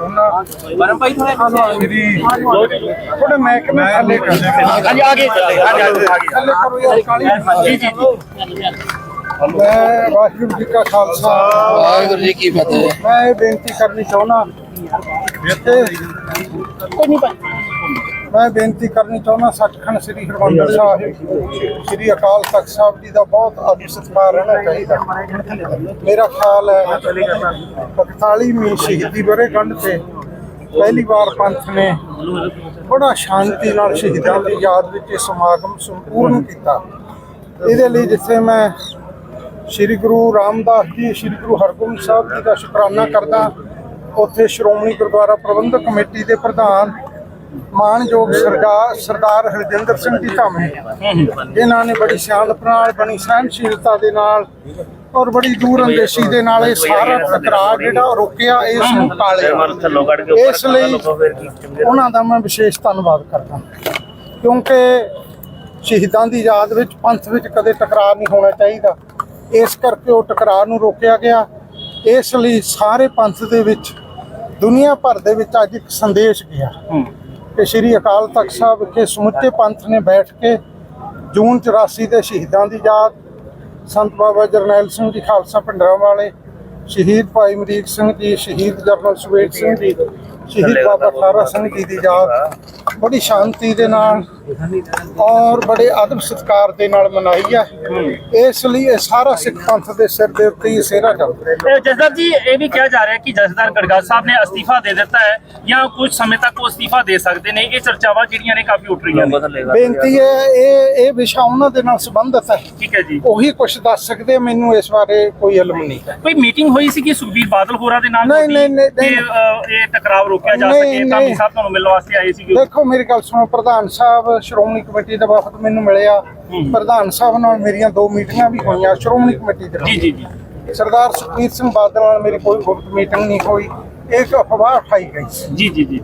ਚਾਹੁੰਦਾ ਬਰਮ ਭਾਈ ਥੋੜਾ ਮੇਰੀ ਥੋੜੇ ਮੈਂ ਕਿ ਮੈਂ ਥੱਲੇ ਕਰ ਹਾਂਜੀ ਆਗੇ ਥੱਲੇ ਕਰੋ ਯਾਰ ਕਾਲੀ ਜੀ। ਜੀ ਮੈਂ ਵਾਹਿਗੁਰੂ ਜੀ ਕਾ ਖਾਲਸਾ। ਵਾਹਿਗੁਰੂ ਜੀ ਕੀ ਫਤਿਹ। ਮੈਂ ਇਹ ਬੇਨਤੀ ਕਰਨੀ ਚਾਹੁੰਦਾ ਇੱਥੇ ਕੋਈ ਨਹੀਂ ਮੈਂ ਬੇਨਤੀ ਕਰਨੀ ਚਾਹੁੰਦਾ, ਸੱਚਖੰਡ ਸ੍ਰੀ ਹਰਿਮੰਦਰ ਸਾਹਿਬ, ਸ੍ਰੀ ਅਕਾਲ ਤਖਤ ਸਾਹਿਬ ਜੀ ਦਾ ਬਹੁਤ ਆਦਰ ਸਤਿਕਾਰ ਰਹਿਣਾ ਚਾਹੀਦਾ। ਮੇਰਾ ਖਿਆਲ ਹੈ 41ਵੀਂ ਸ਼ਹੀਦੀ ਵਰ੍ਹੇਗੰਢ ਤੇ ਪਹਿਲੀ ਵਾਰ ਪੰਥ ਨੇ ਬੜਾ ਸ਼ਾਂਤੀ ਨਾਲ ਸ਼ਹੀਦਾਂ ਦੀ ਯਾਦ ਵਿੱਚ ਇਹ ਸਮਾਗਮ ਸੰਪੂਰਨ ਕੀਤਾ। ਇਹਦੇ ਲਈ ਜਿੱਥੇ ਮੈਂ ਸ੍ਰੀ ਗੁਰੂ ਰਾਮਦਾਸ ਜੀ, ਸ੍ਰੀ ਗੁਰੂ ਹਰਗੋਬਿੰਦ ਸਾਹਿਬ ਜੀ ਦਾ ਸ਼ੁਕਰਾਨਾ ਕਰਦਾ, ਉੱਥੇ ਸ਼੍ਰੋਮਣੀ ਗੁਰਦੁਆਰਾ ਪ੍ਰਬੰਧਕ ਕਮੇਟੀ ਦੇ ਪ੍ਰਧਾਨ ਮਾਨਯੋਗ ਸਰਦਾਰ ਸਰਦਾਰ ਹਰਜਿੰਦਰ ਸਿੰਘ ਜੀ ਧਾਮੇ। ਜਿਨ੍ਹਾਂ ਨੇ ਬੜੀ ਸਿਆਣਪ ਨਾਲ ਬਣੀ ਸਹਿਨਸ਼ੀਲਤਾ ਦੇ ਨਾਲ ਔਰ ਬੜੀ ਦੂਰ ਅੰਦੇਸ਼ੀ ਦੇ ਨਾਲ ਇਹ ਸਾਰਾ ਟਕਰਾਅ ਜਿਹੜਾ ਰੋਕਿਆ ਇਸ ਨੂੰ ਟਾਲਿਆ ਇਸ ਲਈ ਉਹਨਾਂ ਦਾ ਮੈਂ ਵਿਸ਼ੇਸ਼ ਧੰਨਵਾਦ ਕਰਦਾ। ਕਿਉਂਕਿ ਸ਼ਹੀਦਾਂ ਦੀ ਯਾਦ ਵਿੱਚ ਪੰਥ ਵਿੱਚ ਕਦੇ ਟਕਰਾਅ ਨਹੀਂ ਹੋਣਾ ਚਾਹੀਦਾ। ਇਸ ਕਰਕੇ ਉਹ ਟਕਰਾਅ ਨੂੰ ਰੋਕਿਆ ਗਿਆ। ਇਸ ਲਈ ਸਾਰੇ ਪੰਥ ਦੇ ਵਿੱਚ ਦੁਨੀਆ ਭਰ ਦੇ ਵਿੱਚ ਅੱਜ ਇੱਕ ਸੰਦੇਸ਼ ਗਿਆ। ਕਿ ਸ੍ਰੀ ਅਕਾਲ ਤਖਤ ਸਾਹਿਬ ਵਿਖੇ ਸਮੁੱਚੇ ਪੰਥ ਨੇ ਬੈਠ ਕੇ ਜੂਨ 84 ਦੇ ਸ਼ਹੀਦਾਂ ਦੀ ਯਾਦ, ਸੰਤ ਬਾਬਾ ਜਰਨੈਲ ਸਿੰਘ ਜੀ ਖਾਲਸਾ ਭਿੰਡਰਾਂ ਵਾਲੇ, ਸ਼ਹੀਦ ਭਾਈ ਅਮਰੀਕ ਸਿੰਘ ਜੀ, ਸ਼ਹੀਦ ਜਰਨਲ ਸੁਵੇਦ ਸਿੰਘ ਜੀ, ਸ਼ਹੀਦ ਬਾਬਾ ਠਾਰਾ ਸਿੰਘ ਜੀ ਦੀ ਯਾਦ, ਬੜੀ ਸ਼ਾਂਤੀ ਦੇ ਨਾਲ ਔਰ ਬੜੇ ਆਦਰ ਸਤਿਕਾਰ ਦੇ ਨਾਲ ਮਨਾਈ ਹੈ ਇਸ ਲਈ ਇਹ ਸਾਰਾ ਸਿੱਖ ਪੰਥ ਦੇ ਸਿਰ ਦੇ ਉੱਤੇ ਹੀ ਸਿਹਰਾ ਚੱਲਦਾ ਹੈ ਜਸਦਰ ਜੀ ਇਹ ਵੀ ਕਿਹਾ ਜਾ ਰਿਹਾ ਕਿ ਜਸਦਾਰ ਗੜਗਾ ਸਾਹਿਬ ਨੇ ਅਸਤੀਫਾ ਦੇ ਦਿੱਤਾ ਹੈ ਜਾਂ ਕੁਝ ਸਮੇਂ ਤੱਕ ਉਹ ਅਸਤੀਫਾ ਦੇ ਸਕਦੇ ਨੇ। ਇਹ ਚਰਚਾਵਾਂ ਜਿਹੜੀਆਂ ਨੇ ਕਾਫੀ ਉੱਠ ਰਹੀਆਂ ਨੇ। ਬੇਨਤੀ ਹੈ ਇਹ ਇਹ ਵਿਸ਼ਾ ਉਹਨਾਂ ਦੇ ਨਾਲ ਸੰਬੰਧਿਤ ਹੈ। ਠੀਕ ਹੈ ਜੀ। ਉਹੀ ਕੁਝ ਦੱਸ ਸਕਦੇ ਮੈਨੂੰ ਇਸ ਬਾਰੇ ਕੋਈ ਇਲਮ ਨਹੀਂ। ਕੋਈ ਮੀਟਿੰਗ ਹੋਈ ਸੀ ਕਿ ਸੁਖਬੀਰ ਬਾਦਲ ਹੋਰਾਂ ਦੇ ਨਾਲ ਨਹੀਂ, ਨਹੀਂ, ਇਹ ਟਕਰਾਵ ਰੋਕਿਆ ਜਾ ਸਕੇ ਨਹੀਂ। ਸਾਹਿਬ ਤੁਹਾਨੂੰ ਮਿਲਣ ਵਾਸਤੇ ਆਏ ਸੀ ਦੇਖੋ ਮੇਰੀ ਗੱਲ ਸੁਣੋ ਪ੍ਰਧਾਨ ਸਾਹਿਬ ਸ਼੍ਰੋਮਣੀ ਕਮੇਟੀ ਦਾ ਵਫਦ ਮੈਨੂੰ ਮਿਲਿਆ। ਪ੍ਰਧਾਨ ਸਾਹਿਬ ਨਾਲ ਮੇਰੀਆਂ ਦੋ ਮੀਟਿੰਗਾਂ ਵੀ ਹੋਈਆਂ ਸ਼੍ਰੋਮਣੀ ਕਮੇਟੀ ਦੇ ਜੀ ਜੀ ਜੀ। ਸਰਦਾਰ ਸੁਖਬੀਰ ਸਿੰਘ ਬਾਦਲ ਨਾਲ ਮੇਰੀ ਕੋਈ ਗੁਪਤ ਮੀਟਿੰਗ ਨਹੀਂ ਹੋਈ। ਇੱਕ ਅਫਵਾਹ ਉਠਾਈ ਗਈ ਸੀ। ਜੀ ਜੀ ਜੀ।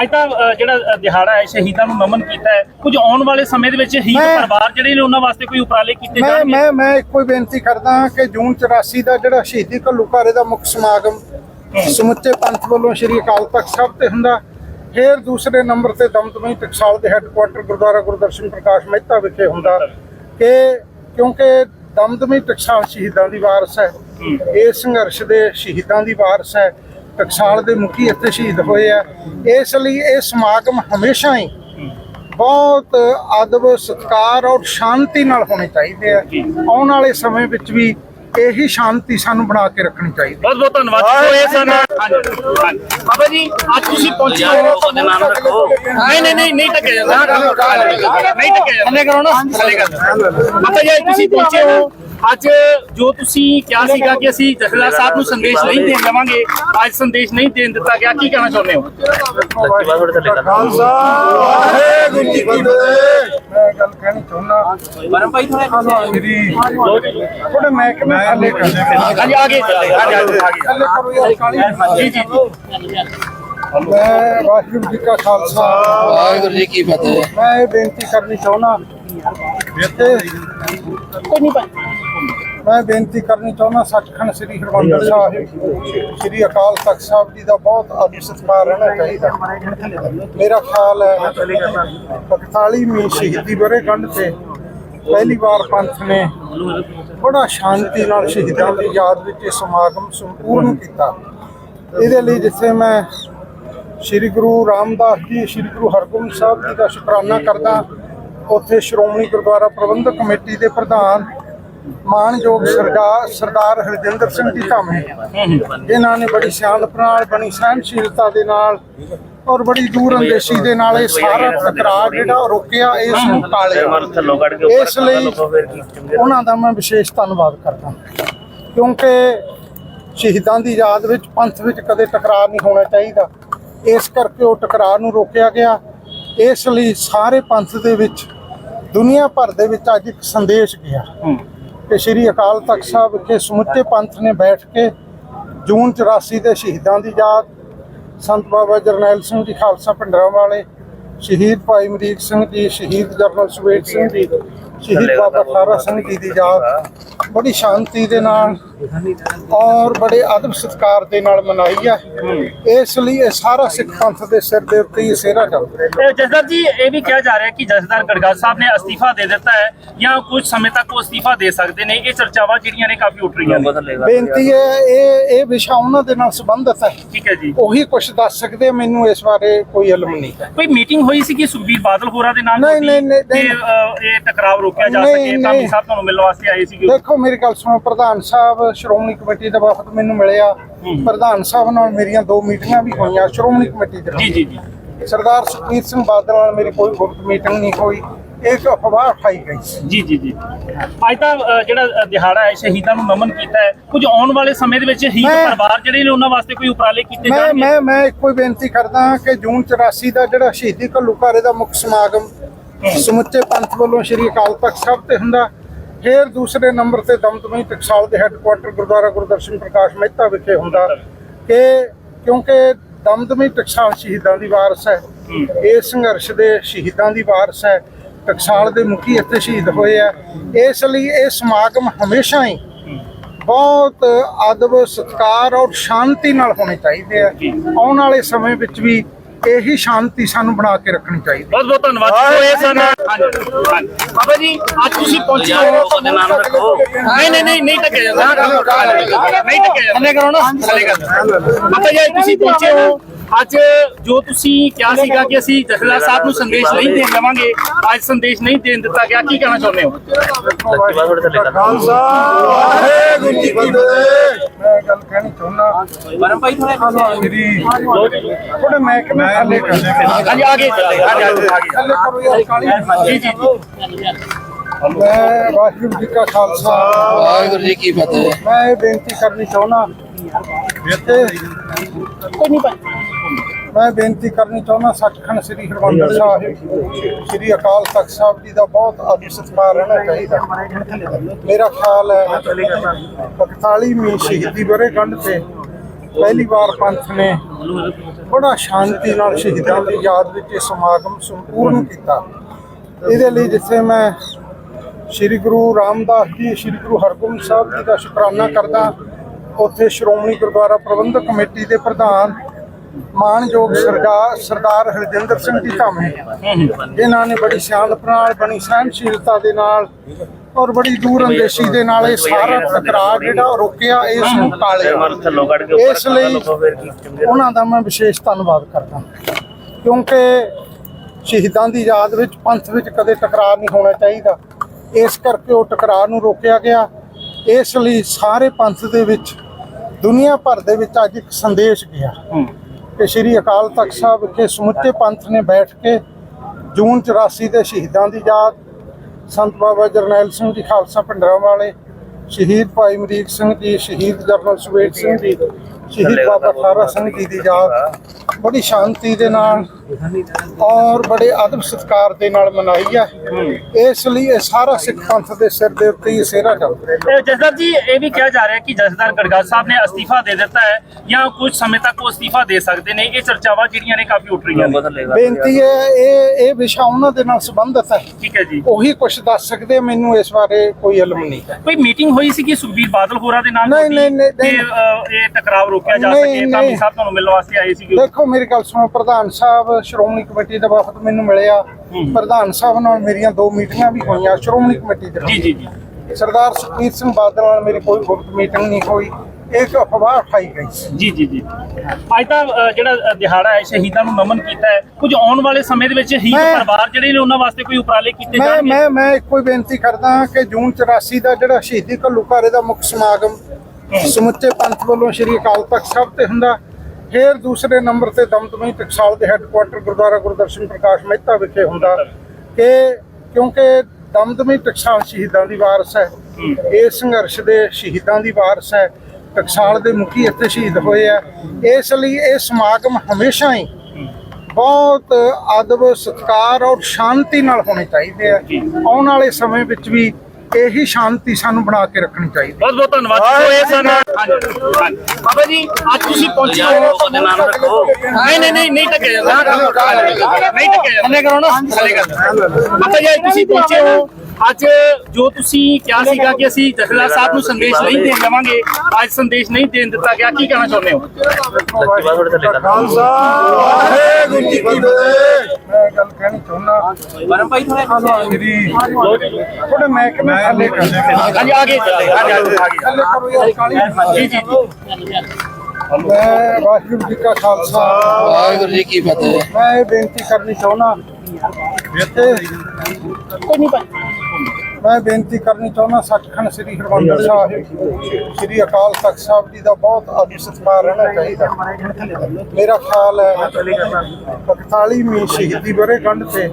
ਅੱਜ ਤਾਂ ਜਿਹੜਾ ਦਿਹਾੜਾ ਹੈ ਸ਼ਹੀਦਾਂ ਨੂੰ ਨਮਨ ਕੀਤਾ ਹੈ। ਕੁਝ ਆਉਣ ਵਾਲੇ ਸਮੇਂ ਦੇ ਵਿੱਚ ਸ਼ਹੀਦ ਪਰਿਵਾਰ ਜਿਹੜੇ ਨੇ ਉਹਨਾਂ ਵਾਸਤੇ ਕੋਈ ਉਪਰਾਲੇ ਕੀਤੇ ਮੈਂ ਜਾਣਗੇ? ਮੈਂ ਮੈਂ ਇੱਕੋ ਹੀ ਬੇਨਤੀ ਕਰਦਾ ਕਿ ਜੂਨ 84 ਦਾ ਜਿਹੜਾ ਸ਼ਹੀਦੀ ਘੱਲੂਘਾਰੇ ਦਾ ਮੁੱਖ ਸਮਾਗਮ ਸਮੁੱਚੇ ਪੰਥ ਵੱਲੋਂ ਸ਼੍ਰੀ ਅਕਾਲ ਤਖਤ ਸਾਹਿਬ ਤੇ ਹੁੰਦਾ ਫਿਰ ਦੂਸਰੇ ਨੰਬਰ ਤੇ ਦਮਦਮੀ ਟਕਸਾਲ ਦੇ ਹੈੱਡਕੁਆਟਰ ਗੁਰਦੁਆਰਾ ਗੁਰਦਰਸ਼ਨ ਪ੍ਰਕਾਸ਼ ਮਹਿਤਾ ਵਿਖੇ ਹੁੰਦਾ ਕਿ ਕਿਉਂਕਿ ਦਮਦਮੀ ਟਕਸਾਲ ਸ਼ਹੀਦਾਂ ਦੀ ਵਾਰਸ ਹੈ ਇਹ ਸੰਘਰਸ਼ ਦੇ ਸ਼ਹੀਦਾਂ ਦੀ ਵਾਰਸ ਹੈ ਟਕਸਾਲ ਦੇ ਮੁਖੀ ਇੱਥੇ ਸ਼ਹੀਦ ਹੋਏ ਆ। ਇਸ ਲਈ ਇਹ ਸਮਾਗਮ ਹਮੇਸ਼ਾ ਹੀ ਬਹੁਤ ਅਦਬ ਸਤਿਕਾਰ ਔਰ ਸ਼ਾਂਤੀ ਨਾਲ ਹੋਣੇ ਚਾਹੀਦੇ ਆ। ਆਉਣ ਵਾਲੇ ਸਮੇਂ ਵਿੱਚ ਵੀ ਇਹੀ ਸ਼ਾਂਤੀ ਸਾਨੂੰ ਬਣਾ ਕੇ ਰੱਖਣੀ ਚਾਹੀਦੀ। ਬਹੁਤ ਬਹੁਤ ਧੰਨਵਾਦ। ਜੀ ਇਹ ਸਨ ਹਾਂਜੀ, ਹਾਂਜੀ। ਬਾਬਾ ਜੀ ਅੱਜ ਤੁਸੀਂ ਪਹੁੰਚੇ ਹੋ। ਨਹੀਂ ਨਹੀਂ ਨਹੀਂ ਨਹੀਂ ਟਕੇ ਜਾਂਦਾ। ਨਹੀਂ ਟਕੇ ਥੱਲੇ ਕਰੋ ਨਾ। ਥੱਲੇ ਕਰ ਬਾਬਾ ਜੀ ਅੱਜ ਤੁਸੀਂ ਪਹੁੰਚੇ ਹੋ। ਅੱਜ ਜੋ ਤੁਸੀਂ ਕਿਹਾ ਸੀਗਾ ਕਿ ਅਸੀਂ ਜਥੇਦਾਰ ਸਾਹਿਬ ਨੂੰ ਸੰਦੇਸ਼ ਨਹੀਂ ਦੇਣ ਦੇਵਾਂਗੇ ਅੱਜ ਸੰਦੇਸ਼ ਨਹੀਂ ਦੇਣ ਦਿੱਤਾ ਗਿਆ। ਕੀ ਕਹਿਣਾ ਚਾਹੁੰਦੇ ਹੋ? ਖਾਲਸਾ ਵਾਹਿਗੁਰੂ ਜੀ ਕੀ ਫਤਿਹ। ਮੈਂ ਗੱਲ ਕਹਿਣੀ ਬਰਮ ਭਾਈ ਥੋੜਾ ਮੇਰੀ ਥੋੜੇ ਮੈਂ ਕਿ ਮੈਂ ਥੱਲੇ ਕਰ ਹਾਂਜੀ ਯਾਰ ਕਾਲੀ। ਜੀ ਜੀ। ਮੈਂ ਵਾਹਿਗੁਰੂ ਜੀ ਕਾ ਖਾਲਸਾ। ਵਾਹਿਗੁਰੂ ਜੀ ਕੀ ਫਤਿਹ। ਮੈਂ ਇਹ ਬੇਨਤੀ ਕਰਨੀ ਚਾਹੁੰਦਾ ਕੋਈ ਨਹੀਂ ਭਾਈ। ਮੈਂ ਬੇਨਤੀ ਕਰਨੀ ਚਾਹੁੰਦਾ ਸੱਚਖੰਡ ਸ੍ਰੀ ਹਰਿਮੰਦਰ ਸਾਹਿਬ ਸ੍ਰੀ ਅਕਾਲ ਤਖਤ ਸਾਹਿਬ ਜੀ ਦਾ ਬਹੁਤ ਆਦਰ ਸਤਿਕਾਰ ਰਹਿਣਾ ਚਾਹੀਦਾ। ਮੇਰਾ ਖਿਆਲ ਹੈ 41ਵੀਂ ਸ਼ਹੀਦੀ ਵਰ੍ਹੇਗੰਢ ਤੇ ਪਹਿਲੀ ਵਾਰ ਪੰਥ ਨੇ ਬੜਾ ਸ਼ਾਂਤੀ ਨਾਲ ਸ਼ਹੀਦਾਂ ਦੀ ਯਾਦ ਵਿੱਚ ਇਹ ਸਮਾਗਮ ਸੰਪੂਰਨ ਕੀਤਾ। ਇਹਦੇ ਲਈ ਜਿੱਥੇ ਮੈਂ ਸ੍ਰੀ ਗੁਰੂ ਰਾਮਦਾਸ ਜੀ ਸ੍ਰੀ ਗੁਰੂ ਹਰਗੋਬਿੰਦ ਸਾਹਿਬ ਜੀ ਦਾ ਸ਼ੁਕਰਾਨਾ ਕਰਦਾ ਉੱਥੇ ਸ਼੍ਰੋਮਣੀ ਗੁਰਦੁਆਰਾ ਪ੍ਰਬੰਧਕ ਕਮੇਟੀ ਦੇ ਪ੍ਰਧਾਨ ਮਾਨਯੋਗ ਸਰਦਾਰ ਸਰਦਾਰ ਹਰਜਿੰਦਰ ਸਿੰਘ ਜੀ ਧਾਮੇ। ਜਿਨ੍ਹਾਂ ਨੇ ਬੜੀ ਸਿਆਣਪ ਨਾਲ ਬਣੀ ਸਹਿਨਸ਼ੀਲਤਾ ਦੇ ਨਾਲ ਔਰ ਬੜੀ ਦੂਰ ਅੰਦੇਸ਼ੀ ਦੇ ਨਾਲ ਇਹ ਸਾਰਾ ਟਕਰਾਅ ਜਿਹੜਾ ਰੋਕਿਆ ਇਸ ਨੂੰ ਟਾਲਿਆ ਇਸ ਲਈ ਉਹਨਾਂ ਦਾ ਮੈਂ ਵਿਸ਼ੇਸ਼ ਧੰਨਵਾਦ ਕਰਦਾ। ਕਿਉਂਕਿ ਸ਼ਹੀਦਾਂ ਦੀ ਯਾਦ ਵਿੱਚ ਪੰਥ ਵਿੱਚ ਕਦੇ ਟਕਰਾਅ ਨਹੀਂ ਹੋਣਾ ਚਾਹੀਦਾ। ਇਸ ਕਰਕੇ ਉਹ ਟਕਰਾਅ ਨੂੰ ਰੋਕਿਆ ਗਿਆ। ਇਸ ਲਈ ਸਾਰੇ ਪੰਥ ਦੇ ਵਿੱਚ ਦੁਨੀਆ ਭਰ ਦੇ ਵਿੱਚ ਅੱਜ ਇੱਕ ਸੰਦੇਸ਼ ਗਿਆ। ਕਿ ਸ੍ਰੀ ਅਕਾਲ ਤਖਤ ਸਾਹਿਬ ਵਿਖੇ ਸਮੁੱਚੇ ਪੰਥ ਨੇ ਬੈਠ ਕੇ ਜੂਨ 84 ਦੇ ਸ਼ਹੀਦਾਂ ਦੀ ਯਾਦ ਸੰਤ ਬਾਬਾ ਜਰਨੈਲ ਸਿੰਘ ਜੀ ਖਾਲਸਾ ਭਿੰਡਰਾਂ ਵਾਲੇ ਸ਼ਹੀਦ ਭਾਈ ਅਮਰੀਕ ਸਿੰਘ ਜੀ ਸ਼ਹੀਦ ਜਰਨਲ ਸੁਵੇਦ ਸਿੰਘ ਜੀ ਸ਼ਹੀਦ ਬਾਬਾ ਠਾਰਾ ਸਿੰਘ ਜੀ ਦੀ ਯਾਦ। ਬੜੀ ਸ਼ਾਂਤੀ ਦੇ ਨਾਲ ਔਰ ਬੜੇ ਆਦਰ ਸਤਿਕਾਰ ਦੇ ਨਾਲ ਮਨਾਈ ਹੈ। ਇਸ ਲਈ ਇਹ ਸਾਰਾ ਸਿੱਖ ਪੰਥ ਦੇ ਸਿਰ ਦੇ ਉੱਤੇ ਹੀ ਸਿਹਰਾ ਚੱਲਦਾ ਹੈ। ਇਹ ਜਸਦਰ ਜੀ ਇਹ ਵੀ ਕਿਹਾ ਜਾ ਰਿਹਾ ਕਿ ਜਸਦਰ ਗੜਗੜ ਸਾਹਿਬ ਨੇ ਅਸਤੀਫਾ ਦੇ ਦਿੱਤਾ ਹੈ ਜਾਂ ਕੁਝ ਸਮੇਂ ਤੱਕ ਉਹ ਅਸਤੀਫਾ ਦੇ ਸਕਦੇ ਨੇ। ਇਹ ਚਰਚਾਵਾਂ ਜਿਹੜੀਆਂ ਨੇ ਕਾਫੀ ਉੱਠ ਰਹੀਆਂ ਨੇ। ਬੇਨਤੀ ਹੈ ਇਹ ਇਹ ਵਿਸ਼ਾ ਉਹਨਾਂ ਦੇ ਨਾਲ ਸੰਬੰਧਿਤ ਹੈ। ਠੀਕ ਹੈ ਜੀ। ਉਹੀ ਕੁਝ ਦੱਸ ਸਕਦੇ ਮੈਨੂੰ ਇਸ ਬਾਰੇ ਕੋਈ ਇਲਮ ਨਹੀਂ ਹੈ। ਕੋਈ ਮੀਟਿੰਗ ਹੋਈ ਸੀ ਕਿ ਸੁਖਬੀਰ ਬਾਦਲ ਹੋਰਾਂ ਦੇ ਨਾਲ ਨਹੀਂ, ਨਹੀਂ, ਇਹ ਟਕਰਾਵ ਰੋਕਿਆ ਜਾ ਸਕੇ? ਨਹੀਂ। ਸਾਹਿਬ ਤੁਹਾਨੂੰ ਮਿਲਣ ਵਾਸਤੇ ਆਏ ਸੀ ਦੇਖੋ ਮੇਰੀ ਗੱਲ ਸੁਣੋ ਪ੍ਰਧਾਨ ਸਾਹਿਬ ਸ਼੍ਰੋਮਣੀ ਕਮੇਟੀ ਦਾ ਵਫਦ ਮੈਨੂੰ ਮਿਲਿਆ। ਪ੍ਰਧਾਨ ਸਾਹਿਬ ਨਾਲ ਮੇਰੀਆਂ ਦੋ ਮੀਟਿੰਗਾਂ ਵੀ ਹੋਈਆਂ ਸ਼੍ਰੋਮਣੀ ਕਮੇਟੀ ਦੇ। ਜੀ ਜੀ ਜੀ। ਸਰਦਾਰ ਸੁਖਬੀਰ ਸਿੰਘ ਬਾਦਲ ਨਾਲ ਮੇਰੀ ਕੋਈ ਗੁਪਤ ਮੀਟਿੰਗ ਨਹੀਂ ਹੋਈ। ਇੱਕ ਅਫਵਾਹ ਉਠਾਈ ਗਈ ਜੀ ਜੀ ਜੀ। ਅੱਜ ਤਾਂ ਜਿਹੜਾ ਦਿਹਾੜਾ ਹੈ ਸ਼ਹੀਦਾਂ ਨੂੰ ਨਮਨ ਕੀਤਾ ਹੈ। ਕੁਝ ਆਉਣ ਵਾਲੇ ਸਮੇਂ ਦੇ ਵਿੱਚ ਸ਼ਹੀਦ ਪਰਿਵਾਰ ਜਿਹੜੇ ਨੇ ਉਹਨਾਂ ਵਾਸਤੇ ਕੋਈ ਉਪਰਾਲੇ ਕੀਤੇ ਮੈਂ ਜਾਣਗੇ? ਮੈਂ ਮੈਂ ਇੱਕੋ ਹੀ ਬੇਨਤੀ ਕਰਦਾ ਹਾਂ ਕਿ ਜੂਨ 84 ਦਾ ਜਿਹੜਾ ਸ਼ਹੀਦੀ ਘੱਲੂਘਾਰੇ ਦਾ ਮੁੱਖ ਸਮਾਗਮ ਸਮੁੱਚੇ ਪੰਥ ਵੱਲੋਂ ਸ਼੍ਰੀ ਅਕਾਲ ਤਖਤ ਸਾਹਿਬ ਤੇ ਹੁੰਦਾ ਫਿਰ ਦੂਸਰੇ ਨੰਬਰ ਤੇ ਦਮਦਮੀ ਟਕਸਾਲ ਦੇ ਹੈੱਡਕੁਆਟਰ ਗੁਰਦੁਆਰਾ ਗੁਰਦਰਸ਼ਨ ਪ੍ਰਕਾਸ਼ ਮਹਿਤਾ ਵਿਖੇ ਹੁੰਦਾ ਕਿ ਕਿਉਂਕਿ ਦਮਦਮੀ ਟਕਸਾਲ ਸ਼ਹੀਦਾਂ ਦੀ ਵਾਰਸ ਹੈ ਇਹ ਸੰਘਰਸ਼ ਦੇ ਸ਼ਹੀਦਾਂ ਦੀ ਵਾਰਸ ਹੈ ਟਕਸਾਲ ਦੇ ਮੁਖੀ ਇੱਥੇ ਸ਼ਹੀਦ ਹੋਏ ਆ। ਇਸ ਲਈ ਇਹ ਸਮਾਗਮ ਹਮੇਸ਼ਾ ਹੀ ਬਹੁਤ ਅਦਬ ਸਤਿਕਾਰ ਔਰ ਸ਼ਾਂਤੀ ਨਾਲ ਹੋਣੇ ਚਾਹੀਦੇ ਆ। ਆਉਣ ਵਾਲੇ ਸਮੇਂ ਵਿੱਚ ਵੀ ਇਹੀ ਸ਼ਾਂਤੀ ਸਾਨੂੰ ਬਣਾ ਕੇ ਰੱਖਣੀ ਚਾਹੀਦੀ। ਬਹੁਤ ਬਹੁਤ ਧੰਨਵਾਦ। ਹੋਏ ਸਨ ਹਾਂਜੀ ਹਾਂਜੀ। ਬਾਬਾ ਜੀ ਅੱਜ ਤੁਸੀਂ ਪਹੁੰਚੇ ਹੋ। ਉਹਦੇ ਨਾਮ ਰੱਖੋ। ਨਹੀਂ ਨਹੀਂ ਨਹੀਂ ਨਹੀਂ ਟੱਕਿਆ ਜਾਂਦਾ। ਨਹੀਂ ਟੱਕਿਆ ਜਾਂਦਾ। ਥੱਲੇ ਕਰੋ ਨਾ ਥੱਲੇ ਕਰ। ਬਾਬਾ ਜੀ ਅੱਜ ਤੁਸੀਂ ਪਹੁੰਚੇ ਹੋ। ਅੱਜ ਜੋ ਤੁਸੀਂ ਕਿਹਾ ਸੀਗਾ ਕਿ ਅਸੀਂ ਜਥੇਦਾਰ ਸਾਹਿਬ ਨੂੰ ਸੰਦੇਸ਼ ਨਹੀਂ ਦੇਣ ਦੇਵਾਂਗੇ ਅੱਜ ਸੰਦੇਸ਼ ਨਹੀਂ ਦੇਣ ਦਿੱਤਾ ਗਿਆ। ਕੀ ਕਹਿਣਾ ਚਾਹੁੰਦੇ ਹੋ? ਖਾਲਸਾ। ਵਾਹਿਗੁਰੂ ਜੀ ਕੀ ਫਤਿਹ। ਗੱਲ ਕਹਿਣੀ ਚਾਹੁੰਦਾ। ਪਰਮ ਭਾਈ ਥੋੜੇ ਥੋੜੇ ਮੈਂ ਕਿ ਮੈਂ ਥੱਲੇ ਕਰ ਹਾਂਜੀ ਆਗੇ ਚੱਲੇ ਆਗੇ ਆਗੇ ਥੱਲੇ ਕਰੋ ਯਾਰ ਕਾਲੀ ਜੀ। ਜੀ ਜੀ। ਮੈਂ ਵਾਹਿਗੁਰੂ ਜੀ ਕਾ ਖਾਲਸਾ। ਵਾਹਿਗੁਰੂ ਜੀ ਕੀ ਫਤਿਹ। ਮੈਂ ਇਹ ਬੇਨਤੀ ਕਰਨੀ ਚਾਹੁੰਦਾ। ਕਿ ਕੋਈ ਨਹੀਂ ਭਾਈ। ਮੈਂ ਬੇਨਤੀ ਕਰਨੀ ਚਾਹੁੰਦਾ, ਸੱਚਖੰਡ ਸ੍ਰੀ ਹਰਿਮੰਦਰ ਸਾਹਿਬ, ਸ੍ਰੀ ਅਕਾਲ ਤਖਤ ਸਾਹਿਬ ਜੀ ਦਾ ਬਹੁਤ ਆਦਰ ਸਤਿਕਾਰ ਰਹਿਣਾ ਚਾਹੀਦਾ। ਮੇਰਾ ਖਿਆਲ ਹੈ 41ਵੀਂ ਸ਼ਹੀਦੀ ਵਰ੍ਹੇਗੰਢ ਤੇ ਪਹਿਲੀ ਵਾਰ ਪੰਥ ਨੇ ਬੜਾ ਸ਼ਾਂਤੀ ਨਾਲ ਸ਼ਹੀਦਾਂ ਦੀ ਯਾਦ ਵਿੱਚ ਇਹ ਸਮਾਗਮ ਸੰਪੂਰਨ ਕੀਤਾ। ਇਹਦੇ ਲਈ ਜਿੱਥੇ ਮੈਂ ਸ੍ਰੀ ਗੁਰੂ ਰਾਮਦਾਸ ਜੀ, ਸ੍ਰੀ ਗੁਰੂ ਹਰਗੋਬਿੰਦ ਸਾਹਿਬ ਜੀ ਦਾ ਸ਼ੁਕਰਾਨਾ ਕਰਦਾ, ਉੱਥੇ ਸ਼੍ਰੋਮਣੀ ਗੁਰਦੁਆਰਾ ਪ੍ਰਬੰਧਕ ਕਮੇਟੀ ਦੇ ਪ੍ਰਧਾਨ ਮਾਨਯੋਗ ਸਰਦਾਰ ਸਰਦਾਰ ਹਰਜਿੰਦਰ ਸਿੰਘ ਜੀ ਧਾਮੀ ਜਿਨ੍ਹਾਂ ਨੇ ਬੜੀ ਸਿਆਣਪ ਨਾਲ ਬੜੀ ਸਹਿਨਸ਼ੀਲਤਾ ਦੇ ਨਾਲ ਔਰ ਬੜੀ ਦੂਰ ਅੰਦੇਸ਼ੀ ਦੇ ਨਾਲ ਇਹ ਸਾਰਾ ਟਕਰਾਅ ਜਿਹੜਾ ਰੋਕਿਆ ਇਸ ਨੂੰ ਟਾਲਿਆ ਇਸ ਲਈ ਉਹਨਾਂ ਦਾ ਮੈਂ ਵਿਸ਼ੇਸ਼ ਧੰਨਵਾਦ ਕਰਦਾ ਕਿਉਂਕਿ ਸ਼ਹੀਦਾਂ ਦੀ ਯਾਦ ਵਿੱਚ, ਪੰਥ ਵਿੱਚ ਕਦੇ ਟਕਰਾਅ ਨਹੀਂ ਹੋਣਾ ਚਾਹੀਦਾ। ਇਸ ਕਰਕੇ ਉਹ ਟਕਰਾਅ ਨੂੰ ਰੋਕਿਆ ਗਿਆ। ਇਸ ਲਈ ਸਾਰੇ ਪੰਥ ਦੇ ਵਿੱਚ, ਦੁਨੀਆ ਭਰ ਦੇ ਵਿੱਚ ਅੱਜ ਇੱਕ ਸੰਦੇਸ਼ ਗਿਆ। ਕਿ ਸ੍ਰੀ ਅਕਾਲ ਤਖਤ ਸਾਹਿਬ ਵਿਖੇ ਸਮੁੱਚੇ ਪੰਥ ਨੇ ਬੈਠ ਕੇ ਜੂਨ 84 ਦੇ ਸ਼ਹੀਦਾਂ ਦੀ ਯਾਦ ਸੰਤ ਬਾਬਾ ਜਰਨੈਲ ਸਿੰਘ ਜੀ ਖਾਲਸਾ ਪਿੰਡਰਾਂ ਵਾਲੇ ਸ਼ਹੀਦ ਭਾਈ ਅਮਰੀਕ ਸਿੰਘ ਜੀ ਸ਼ਹੀਦ ਜਰਨਲ ਸੁਵੇਦ ਸਿੰਘ ਜੀ ਸ਼ਹੀਦ ਬਾਬਾ ਖਾਰਾ ਸਿੰਘ ਜੀ ਦੀ ਯਾਦ ਬੜੀ ਸ਼ਾਂਤੀ ਦੇ ਨਾਲ ਔਰ ਬੜੇ ਆਦਰ ਸਤਿਕਾਰ ਦੇ ਨਾਲ ਮਨਾਈ ਹੈ। ਇਸ ਲਈ ਇਹ ਸਾਰਾ ਸਿੱਖ ਪੰਥ ਦੇ ਸਿਰ ਦੇ ਉੱਤੇ ਹੀ ਸਿਹਰਾ ਚੱਲਦਾ ਹੈ। ਇਹ ਜਸਦਰ ਜੀ ਇਹ ਵੀ ਕਿਹਾ ਜਾ ਰਿਹਾ ਹੈ ਕਿ ਜਸਦਰ ਗੜਗੜ ਸਾਹਿਬ ਨੇ ਅਸਤੀਫਾ ਦੇ ਦਿੱਤਾ ਹੈ ਜਾਂ ਕੁਝ ਸਮੇਂ ਤੱਕ ਉਹ ਅਸਤੀਫਾ ਦੇ ਸਕਦੇ ਨੇ। ਇਹ ਚਰਚਾਵਾਂ ਜਿਹੜੀਆਂ ਨੇ ਕਾਫੀ ਉੱਠ ਰਹੀਆਂ ਨੇ। ਬੇਨਤੀ ਹੈ ਇਹ ਇਹ ਵਿਸ਼ਾ ਉਹਨਾਂ ਦੇ ਨਾਲ ਸੰਬੰਧਿਤ ਹੈ। ਠੀਕ ਹੈ ਜੀ। ਉਹੀ ਕੁਝ ਦੱਸ ਸਕਦੇ ਮੈਨੂੰ ਇਸ ਬਾਰੇ ਕੋਈ ਇਲਮ ਨਹੀਂ ਹੈ। ਕੋਈ ਮੀਟਿੰਗ ਹੋਈ ਸੀ ਕਿ ਸੁਖਬੀਰ ਬਾਦਲ ਹੋਰਾਂ ਦੇ ਨਾਲ ਨਹੀਂ, ਨਹੀਂ, ਨਹੀਂ, ਇਹ ਟਕਰਾਵ ਰੋਕਿਆ ਜਾ ਸਕੇ? ਨਹੀਂ। ਸਾਹਿਬ ਤੁਹਾਨੂੰ ਮਿਲਣ ਵਾਸਤੇ ਆਏ ਸੀ ਦੇਖੋ ਮੇਰੀ ਗੱਲ ਸੁਣੋ ਪ੍ਰਧਾਨ ਸਾਹਿਬ ਸ਼੍ਰੋਮਣੀ ਕਮੇਟੀ ਦਾ ਵਫਦ ਮੈਨੂੰ ਮਿਲਿਆ। ਪ੍ਰਧਾਨ ਸਾਹਿਬ ਨਾਲ ਮੇਰੀਆਂ ਦੋ ਮੀਟਿੰਗਾਂ ਵੀ ਹੋਈਆਂ ਸ਼੍ਰੋਮਣੀ ਕਮੇਟੀ ਦੇ। ਜੀ ਜੀ ਜੀ। ਸਰਦਾਰ ਸੁਖਬੀਰ ਸਿੰਘ ਬਾਦਲ ਨਾਲ ਮੇਰੀ ਕੋਈ ਗੁਪਤ ਮੀਟਿੰਗ ਨਹੀਂ ਹੋਈ। ਇੱਕ ਅਫਵਾਹ ਉਠਾਈ ਗਈ ਜੀ ਜੀ ਜੀ। ਅੱਜ ਤਾਂ ਜਿਹੜਾ ਦਿਹਾੜਾ ਹੈ ਸ਼ਹੀਦਾਂ ਨੂੰ ਨਮਨ ਕੀਤਾ ਹੈ। ਕੁਝ ਆਉਣ ਵਾਲੇ ਸਮੇਂ ਦੇ ਵਿੱਚ ਮੈਂ- ਪਰਿਵਾਰ ਜਿਹੜੇ ਨੇ ਉਹਨਾਂ ਵਾਸਤੇ ਕੋਈ ਉਪਰਾਲੇ ਕੀਤੇ ਮੈਂ ਜਾਣਗੇ? ਮੈਂ ਮੈਂ ਇੱਕੋ ਹੀ ਬੇਨਤੀ ਕਰਦਾ ਹਾਂ ਕਿ ਜੂਨ 84 ਦਾ ਜਿਹੜਾ ਸ਼ਹੀਦੀ ਘੱਲੂਘਾਰੇ ਦਾ ਮੁੱਖ ਸਮਾਗਮ ਸਮੁੱਚੇ ਪੰਥ ਵੱਲੋਂ ਸ਼੍ਰੀ ਅਕਾਲ ਤਖਤ ਸਾਹਿਬ ਤੇ ਹੁੰਦਾ ਫਿਰ ਦੂਸਰੇ ਨੰਬਰ ਤੇ ਦਮਦਮੀ ਟਕਸਾਲ ਦੇ ਹੈੱਡਕੁਆਟਰ ਗੁਰਦੁਆਰਾ ਗੁਰਦਰਸ਼ਨ ਪ੍ਰਕਾਸ਼ ਮਹਿਤਾ ਵਿਖੇ ਹੁੰਦਾ ਕਿ ਕਿਉਂਕਿ ਦਮਦਮੀ ਟਕਸਾਲ ਸ਼ਹੀਦਾਂ ਦੀ ਵਾਰਸ ਹੈ ਇਹ ਸੰਘਰਸ਼ ਦੇ ਸ਼ਹੀਦਾਂ ਦੀ ਵਾਰਸ ਹੈ ਟਕਸਾਲ ਦੇ ਮੁਖੀ ਇੱਥੇ ਸ਼ਹੀਦ ਹੋਏ ਆ। ਇਸ ਲਈ ਇਹ ਸਮਾਗਮ ਹਮੇਸ਼ਾ ਹੀ ਬਹੁਤ ਅਦਬ ਸਤਿਕਾਰ ਔਰ ਸ਼ਾਂਤੀ ਨਾਲ ਹੋਣੇ ਚਾਹੀਦੇ ਆ। ਆਉਣ ਵਾਲੇ ਸਮੇਂ ਵਿੱਚ ਵੀ ਇਹੀ ਸ਼ਾਂਤੀ ਸਾਨੂੰ ਬਣਾ ਕੇ ਰੱਖਣੀ ਚਾਹੀਦੀ। ਬਹੁਤ ਬਹੁਤ ਧੰਨਵਾਦ। ਜੀ ਹੋਏ ਸਨ ਹਾਂਜੀ ਹਾਂਜੀ। ਬਾਬਾ ਜੀ ਅੱਜ ਤੁਸੀਂ ਪਹੁੰਚੇ ਹੋ। ਉਹਦੇ ਨਾਮ ਰੱਖੋ। ਨਹੀਂ ਨਹੀਂ ਨਹੀਂ ਨਹੀਂ ਟੱਕਿਆ ਜਾਂਦਾ। ਨਹੀਂ ਟੱਕਿਆ ਜਾਂਦਾ। ਥੱਲੇ ਕਰੋ ਨਾ ਥੱਲੇ ਕਰ। ਬਾਬਾ ਜੀ ਅੱਜ ਤੁਸੀਂ ਪਹੁੰਚੇ ਹੋ। ਅੱਜ ਜੋ ਤੁਸੀਂ ਕਿਹਾ ਸੀਗਾ ਕਿ ਅਸੀਂ ਜਥੇਦਾਰ ਸਾਹਿਬ ਨੂੰ ਸੰਦੇਸ਼ ਨਹੀਂ ਦੇਣ ਦੇਵਾਂਗੇ ਅੱਜ ਸੰਦੇਸ਼ ਨਹੀਂ ਦੇਣ ਦਿੱਤਾ ਗਿਆ। ਕੀ ਕਹਿਣਾ ਚਾਹੁੰਦੇ ਹੋ? ਖਾਲਸਾ ਵਾਹਿਗੁਰੂ ਜੀ ਕੀ ਫਤਿਹ। ਪਰਮ ਭਾਈ ਥੋੜਾ ਮੇਰੀ ਥੋੜੇ ਮੈਂ ਥੱਲੇ ਹਾਂਜੀ ਥੱਲੇ ਕਰੋ ਯਾਰ ਕਾਲੀ ਜੀ। ਜੀ ਵਾਹਿਗੁਰੂ ਜੀ ਕਾ ਖਾਲਸਾ। ਵਾਹਿਗੁਰੂ ਜੀ ਕੀ ਫਤਿਹ। ਮੈਂ ਇਹ ਬੇਨਤੀ ਕਰਨੀ ਚਾਹੁੰਦਾ ਕਿ ਮੈਂ ਬੇਨਤੀ ਕਰਨੀ ਚਾਹੁੰਦਾ ਸੱਚਖੰਡ ਸ੍ਰੀ ਹਰਿਮੰਦਰ ਸਾਹਿਬ, ਸ੍ਰੀ ਅਕਾਲ ਤਖਤ ਸਾਹਿਬ ਜੀ ਦਾ ਬਹੁਤ ਆਦਰ ਸਤਿਕਾਰ ਰਹਿਣਾ ਚਾਹੀਦਾ। ਮੇਰਾ ਖਿਆਲ ਹੈ 41ਵੀਂ ਸ਼ਹੀਦੀ ਵਰ੍ਹੇਗੰਢ ਤੇ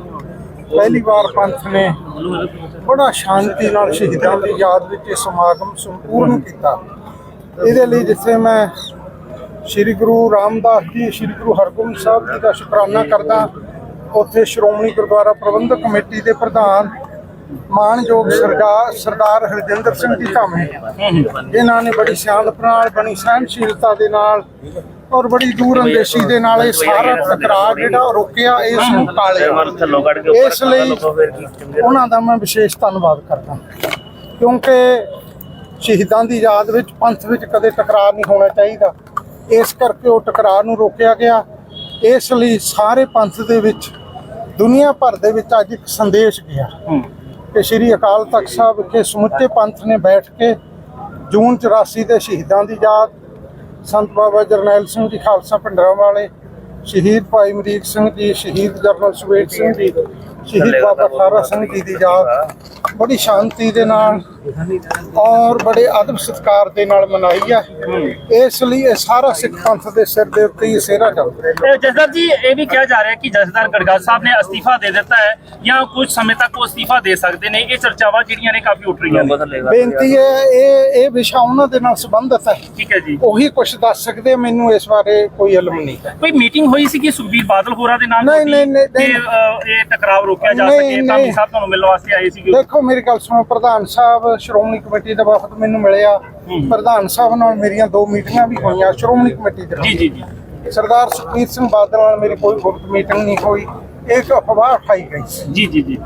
ਪਹਿਲੀ ਵਾਰ ਪੰਥ ਨੇ ਬੜਾ ਸ਼ਾਂਤੀ ਨਾਲ ਸ਼ਹੀਦਾਂ ਦੀ ਯਾਦ ਵਿੱਚ ਇਹ ਸਮਾਗਮ ਸੰਪੂਰਨ ਕੀਤਾ। ਇਹਦੇ ਲਈ ਜਿੱਥੇ ਮੈਂ ਸ੍ਰੀ ਗੁਰੂ ਰਾਮਦਾਸ ਜੀ, ਸ੍ਰੀ ਗੁਰੂ ਹਰਗੋਬਿੰਦ ਸਾਹਿਬ ਜੀ ਦਾ ਸ਼ੁਕਰਾਨਾ ਕਰਦਾ, ਉੱਥੇ ਸ਼੍ਰੋਮਣੀ ਗੁਰਦੁਆਰਾ ਪ੍ਰਬੰਧਕ ਕਮੇਟੀ ਦੇ ਪ੍ਰਧਾਨ ਮਾਨਯੋਗ ਸਰਦਾਰ ਸਰਦਾਰ ਹਰਜਿੰਦਰ ਸਿੰਘ ਜੀ ਧਾਮੇ। ਜਿਨ੍ਹਾਂ ਨੇ ਬੜੀ ਸਿਆਣਪ ਨਾਲ ਬਣੀ ਸਹਿਨਸ਼ੀਲਤਾ ਦੇ ਨਾਲ ਔਰ ਬੜੀ ਦੂਰ ਅੰਦੇਸ਼ੀ ਦੇ ਨਾਲ ਇਹ ਸਾਰਾ ਟਕਰਾਅ ਜਿਹੜਾ ਰੋਕਿਆ ਇਸ ਨੂੰ ਟਾਲਿਆ ਇਸ ਲਈ ਉਹਨਾਂ ਦਾ ਮੈਂ ਵਿਸ਼ੇਸ਼ ਧੰਨਵਾਦ ਕਰਦਾ। ਕਿਉਂਕਿ ਸ਼ਹੀਦਾਂ ਦੀ ਯਾਦ ਵਿੱਚ, ਪੰਥ ਵਿੱਚ ਕਦੇ ਟਕਰਾਅ ਨਹੀਂ ਹੋਣਾ ਚਾਹੀਦਾ। ਇਸ ਕਰਕੇ ਉਹ ਟਕਰਾਅ ਨੂੰ ਰੋਕਿਆ ਗਿਆ। ਇਸ ਲਈ ਸਾਰੇ ਪੰਥ ਦੇ ਵਿੱਚ, ਦੁਨੀਆ ਭਰ ਦੇ ਵਿੱਚ ਅੱਜ ਇੱਕ ਸੰਦੇਸ਼ ਗਿਆ। ਕਿ ਸ੍ਰੀ ਅਕਾਲ ਤਖਤ ਸਾਹਿਬ ਵਿਖੇ ਸਮੁੱਚੇ ਪੰਥ ਨੇ ਬੈਠ ਕੇ ਜੂਨ 84 ਦੇ ਸ਼ਹੀਦਾਂ ਦੀ ਯਾਦ ਸੰਤ ਬਾਬਾ ਜਰਨੈਲ ਸਿੰਘ ਜੀ ਖਾਲਸਾ ਭਿੰਡਰਾਂ ਵਾਲੇ ਸ਼ਹੀਦ ਭਾਈ ਅਮਰੀਕ ਸਿੰਘ ਜੀ ਸ਼ਹੀਦ ਜਰਨਲ ਸੁਵੇਦ ਸਿੰਘ ਜੀ ਸ਼ਹੀਦ ਬਾਬਾ ਖਾਰਾ ਸਿੰਘ ਜੀ ਦੀ ਯਾਦ ਬੜੀ ਸ਼ਾਂਤੀ ਦੇ ਨਾਲ ਔਰ ਬੜੇ ਆਦਰ ਸਤਿਕਾਰ ਦੇ ਨਾਲ ਮਨਾਈ ਹੈ ਇਸ ਲਈ ਇਹ ਸਾਰਾ ਸਿੱਖ ਪੰਥ ਦੇ ਸਿਰ ਦੇ ਉੱਤੇ ਹੀ ਸਿਹਰਾ ਚੱਲਦਾ ਹੈ ਇਹ ਜਸਦਰ ਜੀ ਇਹ ਵੀ ਕਿਹਾ ਜਾ ਰਿਹਾ ਹੈ ਕਿ ਜਸਦਾਰ ਗੜਗਾ ਸਾਹਿਬ ਨੇ ਅਸਤੀਫਾ ਦੇ ਦਿੱਤਾ ਹੈ ਜਾਂ ਕੁਝ ਸਮੇਂ ਤੱਕ ਉਹ ਅਸਤੀਫਾ ਦੇ ਸਕਦੇ ਨੇ। ਇਹ ਚਰਚਾਵਾਂ ਜਿਹੜੀਆਂ ਨੇ ਕਾਫੀ ਉੱਠ ਰਹੀਆਂ ਨੇ। ਬੇਨਤੀ ਹੈ ਇਹ ਇਹ ਵਿਸ਼ਾ ਉਹਨਾਂ ਦੇ ਨਾਲ ਸੰਬੰਧਿਤ ਹੈ। ਠੀਕ ਹੈ ਜੀ। ਉਹੀ ਕੁਝ ਦੱਸ ਸਕਦੇ ਮੈਨੂੰ ਇਸ ਬਾਰੇ ਕੋਈ ਇਲਮ ਨਹੀਂ ਹੈ। ਕੋਈ ਮੀਟਿੰਗ ਹੋਈ ਸੀ ਕਿ ਸੁਖਬੀਰ ਬਾਦਲ ਹੋਰਾਂ ਦੇ ਨਾਲ ਨਹੀਂ, ਨਹੀਂ, ਨਹੀਂ, ਇਹ ਟਕਰਾਵ ਰੋਕਿਆ ਜਾ ਸਕੇ? ਤਾਂ। ਸਾਹਿਬ ਤੁਹਾਨੂੰ ਮਿਲਣ ਵਾਸਤੇ ਆਏ ਸੀਗੇ। ਦੇਖੋ ਮੇਰੀ ਗੱਲ ਸੁਣੋ ਪ੍ਰਧਾਨ ਸਾਹਿਬ ਸ਼੍ਰੋਮਣੀ ਕਮੇਟੀ ਦਾ ਵਫਦ ਮੈਨੂੰ ਮਿਲਿਆ। ਪ੍ਰਧਾਨ ਸਾਹਿਬ ਨਾਲ ਮੇਰੀਆਂ ਦੋ ਮੀਟਿੰਗਾਂ ਵੀ ਹੋਈਆਂ ਸ਼੍ਰੋਮਣੀ ਕਮੇਟੀ ਦੇ। ਜੀ ਜੀ ਜੀ। ਸਰਦਾਰ ਸੁਖਬੀਰ ਸਿੰਘ ਬਾਦਲ ਨਾਲ ਮੇਰੀ ਕੋਈ ਗੁਪਤ ਮੀਟਿੰਗ ਨਹੀਂ ਹੋਈ। ਇੱਕ ਅਫਵਾਹ ਉਠਾਈ ਗਈ ਜੀ ਜੀ ਜੀ।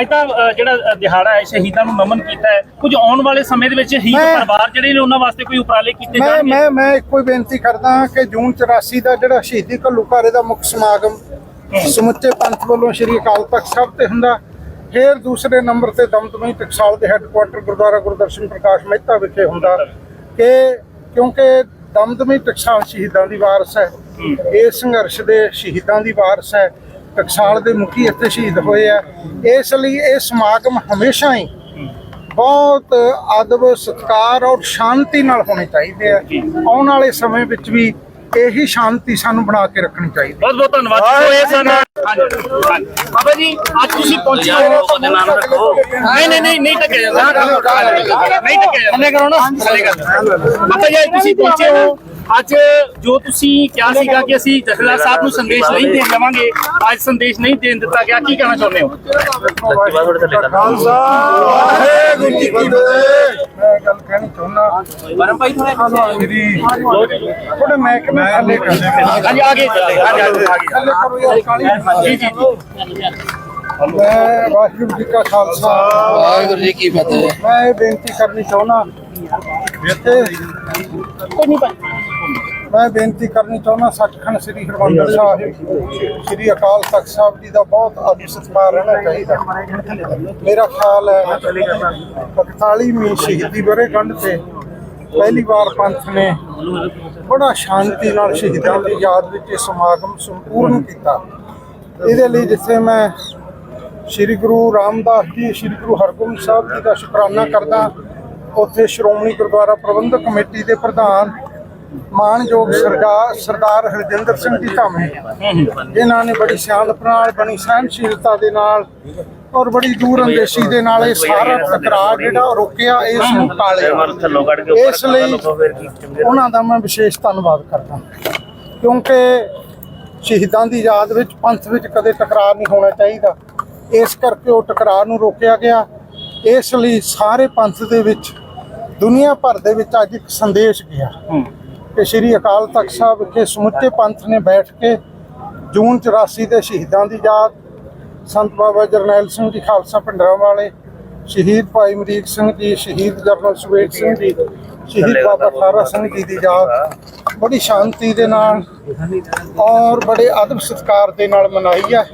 ਅੱਜ ਤਾਂ ਜਿਹੜਾ ਦਿਹਾੜਾ ਹੈ ਸ਼ਹੀਦਾਂ ਨੂੰ ਨਮਨ ਕੀਤਾ ਹੈ। ਕੁਝ ਆਉਣ ਵਾਲੇ ਸਮੇਂ ਦੇ ਵਿੱਚ ਮੈਂ- ਪਰਿਵਾਰ ਜਿਹੜੇ ਨੇ ਉਹਨਾਂ ਵਾਸਤੇ ਕੋਈ ਉਪਰਾਲੇ ਕੀਤੇ ਮੈਂ ਜਾਣਗੇ? ਮੈਂ ਮੈਂ ਇੱਕੋ ਹੀ ਬੇਨਤੀ ਕਰਦਾ ਕਿ ਜੂਨ 84 ਦਾ ਜਿਹੜਾ ਸ਼ਹੀਦੀ ਘੱਲੂਘਾਰੇ ਦਾ ਮੁੱਖ ਸਮਾਗਮ ਸਮੁੱਚੇ ਪੰਥ ਵੱਲੋਂ ਸ਼੍ਰੀ ਅਕਾਲ ਤਖਤ ਸਾਹਿਬ ਤੇ ਹੁੰਦਾ ਫਿਰ ਦੂਸਰੇ ਨੰਬਰ ਤੇ ਦਮਦਮੀ ਟਕਸਾਲ ਦੇ ਹੈੱਡਕੁਆਟਰ ਗੁਰਦੁਆਰਾ ਗੁਰਦਰਸ਼ਨ ਪ੍ਰਕਾਸ਼ ਮਹਿਤਾ ਵਿਖੇ ਹੁੰਦਾ ਕਿ ਕਿਉਂਕਿ ਦਮਦਮੀ ਟਕਸਾਲ ਸ਼ਹੀਦਾਂ ਦੀ ਵਾਰਸ ਹੈ ਇਹ ਸੰਘਰਸ਼ ਦੇ ਸ਼ਹੀਦਾਂ ਦੀ ਵਾਰਸ ਹੈ ਟਕਸਾਲ ਦੇ ਮੁਖੀ ਇੱਥੇ ਸ਼ਹੀਦ ਹੋਏ ਆ। ਇਸ ਲਈ ਇਹ ਸਮਾਗਮ ਹਮੇਸ਼ਾ ਹੀ ਬਹੁਤ ਅਦਬ ਸਤਿਕਾਰ ਔਰ ਸ਼ਾਂਤੀ ਨਾਲ ਹੋਣੇ ਚਾਹੀਦੇ ਆ। ਆਉਣ ਵਾਲੇ ਸਮੇਂ ਵਿੱਚ ਵੀ ਇਹੀ ਸ਼ਾਂਤੀ ਸਾਨੂੰ ਬਣਾ ਕੇ ਰੱਖਣੀ ਚਾਹੀਦੀ ਬਹੁਤ ਬਹੁਤ ਧੰਨਵਾਦ ਜੀ। ਇਹ ਸਨ। ਬਾਬਾ ਜੀ ਅੱਜ ਤੁਸੀਂ ਪਹੁੰਚੇ ਹੋ ਨਹੀਂ ਨਹੀਂ ਨਹੀਂ ਨਹੀਂ ਟੱਕੇ ਜਾਂਦਾ ਨਹੀਂ ਟੱਕੇ ਜਾਂਦਾ ਥੱਲੇ ਕਰੋ ਨਾ ਥੱਲੇ ਕਰ ਬਾਬਾ ਜੀ ਅੱਜ ਤੁਸੀਂ ਪਹੁੰਚੇ ਹੋ ਅੱਜ ਜੋ ਤੁਸੀਂ ਕਿਹਾ ਸੀਗਾ ਕਿ ਅਸੀਂ ਜਥੇਦਾਰ ਸਾਹਿਬ ਨੂੰ ਸੰਦੇਸ਼ ਨਹੀਂ ਦੇਣ ਦੇਵਾਂਗੇ ਅੱਜ ਸੰਦੇਸ਼ ਨਹੀਂ ਦੇਣ ਦਿੱਤਾ ਗਿਆ ਕੀ ਕਹਿਣਾ ਚਾਹੁੰਦੇ ਹੋ? ਖਾਲਸਾ ਵਾਹਿਗੁਰੂ ਜੀ ਕੀ ਫਤਿਹ। ਮੈਂ ਗੱਲ ਕਹਿਣੀ ਚਾਹੁੰਦਾ ਪਰਮ ਭਾਈ ਥੋੜਾ ਮੇਰੀ ਥੋੜੇ ਮੈਂ ਕਿ ਮੈਂ ਥੱਲੇ ਕਰ ਹਾਂਜੀ ਆਗੇ ਚੱਲੇ ਹਾਂਜੀ ਹਾਂਜੀ, ਆਗੇ ਥੱਲੇ ਕਰੋ ਯਾਰ ਕਾਲੀ ਜੀ ਜੀ ਜੀ ਮੈਂ ਵਾਹਿਗੁਰੂ ਜੀ ਕਾ ਖਾਲਸਾ। ਵਾਹਿਗੁਰੂ ਜੀ ਕੀ ਫਤਿਹ। ਮੈਂ ਬੇਨਤੀ ਕਰਨੀ ਚਾਹੁੰਦਾ ਕਿ ਮੈਂ ਬੇਨਤੀ ਕਰਨੀ ਚਾਹੁੰਦਾ ਸੱਚਖੰਡ ਸ੍ਰੀ ਹਰਿਮੰਦਰ ਸਾਹਿਬ, ਸ੍ਰੀ ਅਕਾਲ ਤਖਤ ਸਾਹਿਬ ਜੀ ਦਾ ਬਹੁਤ ਆਦਰ ਸਤਿਕਾਰ ਰਹਿਣਾ ਚਾਹੀਦਾ। ਮੇਰਾ ਖਿਆਲ ਹੈ 41ਵੀਂ ਸ਼ਹੀਦੀ ਵਰ੍ਹੇਗੰਢ ਤੇ ਪਹਿਲੀ ਵਾਰ ਪੰਥ ਨੇ ਬੜਾ ਸ਼ਾਂਤੀ ਨਾਲ ਸ਼ਹੀਦਾਂ ਦੀ ਯਾਦ ਵਿੱਚ ਇਹ ਸਮਾਗਮ ਸੰਪੂਰਨ ਕੀਤਾ। ਇਹਦੇ ਲਈ ਜਿੱਥੇ ਮੈਂ ਸ੍ਰੀ ਗੁਰੂ ਰਾਮਦਾਸ ਜੀ, ਸ੍ਰੀ ਗੁਰੂ ਹਰਗੋਬਿੰਦ ਸਾਹਿਬ ਜੀ ਦਾ ਸ਼ੁਕਰਾਨਾ ਕਰਦਾ, ਉੱਥੇ ਸ਼੍ਰੋਮਣੀ ਗੁਰਦੁਆਰਾ ਪ੍ਰਬੰਧਕ ਕਮੇਟੀ ਦੇ ਪ੍ਰਧਾਨ ਮਾਨਯੋਗ ਸਰਦਾਰ ਸਰਦਾਰ ਹਰਜਿੰਦਰ ਸਿੰਘ ਜੀ ਧਾਮੇ ਜਿਨ੍ਹਾਂ ਨੇ ਬੜੀ ਸਿਆਣਪ ਨਾਲ ਬਣੀ ਸਹਿਨਸ਼ੀਲਤਾ ਦੇ ਨਾਲ ਔਰ ਬੜੀ ਦੂਰ ਅੰਦੇਸ਼ੀ ਦੇ ਨਾਲ ਇਹ ਸਾਰਾ ਟਕਰਾਅ ਜਿਹੜਾ ਰੋਕਿਆ ਇਸ ਨੂੰ ਟਾਲਿਆ ਇਸ ਲਈ ਉਹਨਾਂ ਦਾ ਮੈਂ ਵਿਸ਼ੇਸ਼ ਧੰਨਵਾਦ ਕਰਦਾ। ਕਿਉਂਕਿ ਸ਼ਹੀਦਾਂ ਦੀ ਯਾਦ ਵਿੱਚ, ਪੰਥ ਵਿੱਚ ਕਦੇ ਟਕਰਾਅ ਨਹੀਂ ਹੋਣਾ ਚਾਹੀਦਾ। ਇਸ ਕਰਕੇ ਉਹ ਟਕਰਾਅ ਨੂੰ ਰੋਕਿਆ ਗਿਆ। ਇਸ ਲਈ ਸਾਰੇ ਪੰਥ ਦੇ ਵਿੱਚ, ਦੁਨੀਆ ਭਰ ਦੇ ਵਿੱਚ ਅੱਜ ਇੱਕ ਸੰਦੇਸ਼ ਗਿਆ। ਕਿ ਸ੍ਰੀ ਅਕਾਲ ਤਖਤ ਸਾਹਿਬ ਵਿਖੇ ਸਮੁੱਚੇ ਪੰਥ ਨੇ ਬੈਠ ਕੇ ਜੂਨ 84 ਦੇ ਸ਼ਹੀਦਾਂ ਦੀ ਯਾਦ, ਸੰਤ ਬਾਬਾ ਜਰਨੈਲ ਸਿੰਘ ਜੀ, ਖਾਲਸਾ ਭਿੰਡਰਾਂ ਵਾਲੇ, ਸ਼ਹੀਦ ਭਾਈ ਅਮਰੀਕ ਸਿੰਘ ਜੀ, ਸ਼ਹੀਦ ਜਰਨਲ ਸੁਵੇਟ ਸਿੰਘ ਜੀ, ਸ਼ਹੀਦ ਬਾਬਾ ਖਾਰਾ ਸਿੰਘ ਜੀ ਦੀ ਯਾਦ। ਬੜੀ ਸ਼ਾਂਤੀ ਦੇ ਨਾਲ ਔਰ ਬੜੇ ਅਦਬ ਸਤਿਕਾਰ ਦੇ ਨਾਲ ਮਨਾਈ ਹੈ।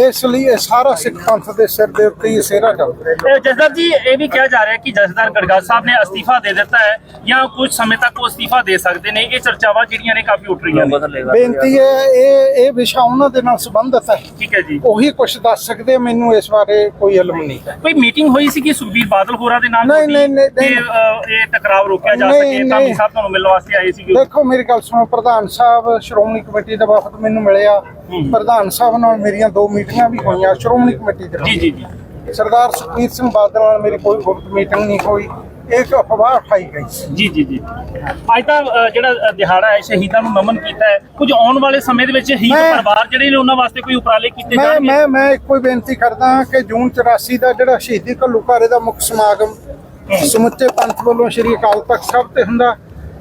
ਇਸ ਲਈ ਇਹ ਸਾਰਾ ਸਿੱਖ ਪੰਥ ਦੇ ਸਿਰ ਦੇ ਉੱਤੇ ਹੀ ਸਿਹਰਾ ਚੱਲਦਾ ਇਹ ਜਸਦਰ ਜੀ ਇਹ ਵੀ ਕਿਹਾ ਜਾ ਰਿਹਾ ਹੈ ਕਿ ਜਸਦਾਰ ਗੜਗਾ ਸਾਹਿਬ ਨੇ ਅਸਤੀਫਾ ਦੇ ਦਿੱਤਾ ਹੈ ਜਾਂ ਕੁਝ ਸਮੇਂ ਤੱਕ ਉਹ ਅਸਤੀਫਾ ਦੇ ਸਕਦੇ ਨੇ। ਇਹ ਚਰਚਾਵਾਂ ਜਿਹੜੀਆਂ ਨੇ ਕਾਫੀ ਉੱਠ ਰਹੀਆਂ ਨੇ। ਬੇਨਤੀ ਹੈ ਇਹ ਇਹ ਵਿਸ਼ਾ ਉਹਨਾਂ ਦੇ ਨਾਲ ਸੰਬੰਧਿਤ ਹੈ। ਠੀਕ ਹੈ ਜੀ। ਉਹੀ ਕੁਝ ਦੱਸ ਸਕਦੇ ਮੈਨੂੰ ਇਸ ਬਾਰੇ ਕੋਈ ਇਲਮ ਨਹੀਂ ਹੈ। ਕੋਈ ਮੀਟਿੰਗ ਹੋਈ ਸੀ ਕਿ ਸੁਖਬੀਰ ਬਾਦਲ ਹੋਰਾਂ ਦੇ ਨਾਲ ਨਹੀਂ, ਨਹੀਂ, ਇਹ ਟਕਰਾਵ ਰੋਕਿਆ ਜਾ ਸਕੇ? ਧਾਮੀ ਨਹੀਂ। ਸਾਹਿਬ ਤੁਹਾਨੂੰ ਮਿਲਣ ਵਾਸਤੇ ਆਏ ਸੀਗੇ ਦੇਖੋ ਮੇਰੀ ਗੱਲ ਸੁਣੋ ਪ੍ਰਧਾਨ ਸਾਹਿਬ ਸ਼੍ਰੋਮਣੀ ਕਮੇਟੀ ਦਾ ਵਫਦ ਮੈਨੂੰ ਮਿਲਿਆ। ਪ੍ਰਧਾਨ ਸਾਹਿਬ ਨਾਲ ਮੇਰੀਆਂ ਦੋ ਮੀਟਿੰਗਾਂ ਵੀ ਹੋਈਆਂ ਸ਼੍ਰੋਮਣੀ ਕਮੇਟੀ ਦੇ ਜੀ ਜੀ ਜੀ। ਸਰਦਾਰ ਸੁਖਬੀਰ ਸਿੰਘ ਬਾਦਲ ਨਾਲ ਮੇਰੀ ਕੋਈ ਗੁਪਤ ਮੀਟਿੰਗ ਨਹੀਂ ਹੋਈ। ਇੱਕ ਅਫਵਾਹ ਉਠਾਈ ਗਈ ਸੀ। ਜੀ ਜੀ ਜੀ। ਅੱਜ ਤਾਂ ਜਿਹੜਾ ਦਿਹਾੜਾ ਹੈ ਸ਼ਹੀਦਾਂ ਨੂੰ ਨਮਨ ਕੀਤਾ ਹੈ। ਕੁਝ ਆਉਣ ਵਾਲੇ ਸਮੇਂ ਦੇ ਵਿੱਚ ਮੈਂ- ਪਰਿਵਾਰ ਜਿਹੜੇ ਨੇ ਉਹਨਾਂ ਵਾਸਤੇ ਕੋਈ ਉਪਰਾਲੇ ਕੀਤੇ ਮੈਂ ਜਾਣਗੇ? ਮੈਂ ਮੈਂ ਇੱਕੋ ਹੀ ਬੇਨਤੀ ਕਰਦਾ ਹਾਂ ਕਿ ਜੂਨ 84 ਦਾ ਜਿਹੜਾ ਸ਼ਹੀਦੀ ਘੱਲੂਘਾਰੇ ਦਾ ਮੁੱਖ ਸਮਾਗਮ ਸਮੁੱਚੇ ਪੰਥ ਵੱਲੋਂ ਸ਼੍ਰੀ ਅਕਾਲ ਤਖਤ ਸਾਹਿਬ ਤੇ ਹੁੰਦਾ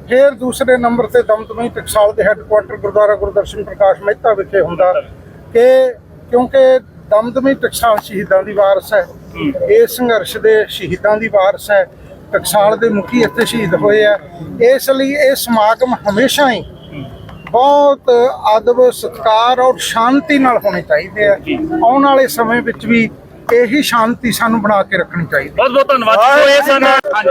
ਫਿਰ ਦੂਸਰੇ ਨੰਬਰ ਤੇ ਦਮਦਮੀ ਟਕਸਾਲ ਦੇ ਹੈੱਡਕੁਆਟਰ ਗੁਰਦੁਆਰਾ ਗੁਰਦਰਸ਼ਨ ਪ੍ਰਕਾਸ਼ ਮਹਿਤਾ ਵਿਖੇ ਹੁੰਦਾ ਕਿ ਕਿਉਂਕਿ ਦਮਦਮੀ ਟਕਸਾਲ ਸ਼ਹੀਦਾਂ ਦੀ ਵਾਰਸ ਹੈ, ਇਹ ਸੰਘਰਸ਼ ਦੇ ਸ਼ਹੀਦਾਂ ਦੀ ਵਾਰਸ ਹੈ, ਟਕਸਾਲ ਦੇ ਮੁਖੀ ਇੱਥੇ ਸ਼ਹੀਦ ਹੋਏ ਆ। ਇਸ ਲਈ ਇਹ ਸਮਾਗਮ ਹਮੇਸ਼ਾ ਹੀ ਬਹੁਤ ਅਦਬ ਸਤਿਕਾਰ ਔਰ ਸ਼ਾਂਤੀ ਨਾਲ ਹੋਣੇ ਚਾਹੀਦੇ ਆ। ਆਉਣ ਵਾਲੇ ਸਮੇਂ ਵਿੱਚ ਵੀ ਇਹੀ ਸ਼ਾਂਤੀ ਸਾਨੂੰ ਬਣਾ ਕੇ ਰੱਖਣੀ ਚਾਹੀਦੀ। ਬਹੁਤ ਬਹੁਤ ਧੰਨਵਾਦ। ਜੀ ਇਹ ਸਨ। ਹਾਂਜੀ।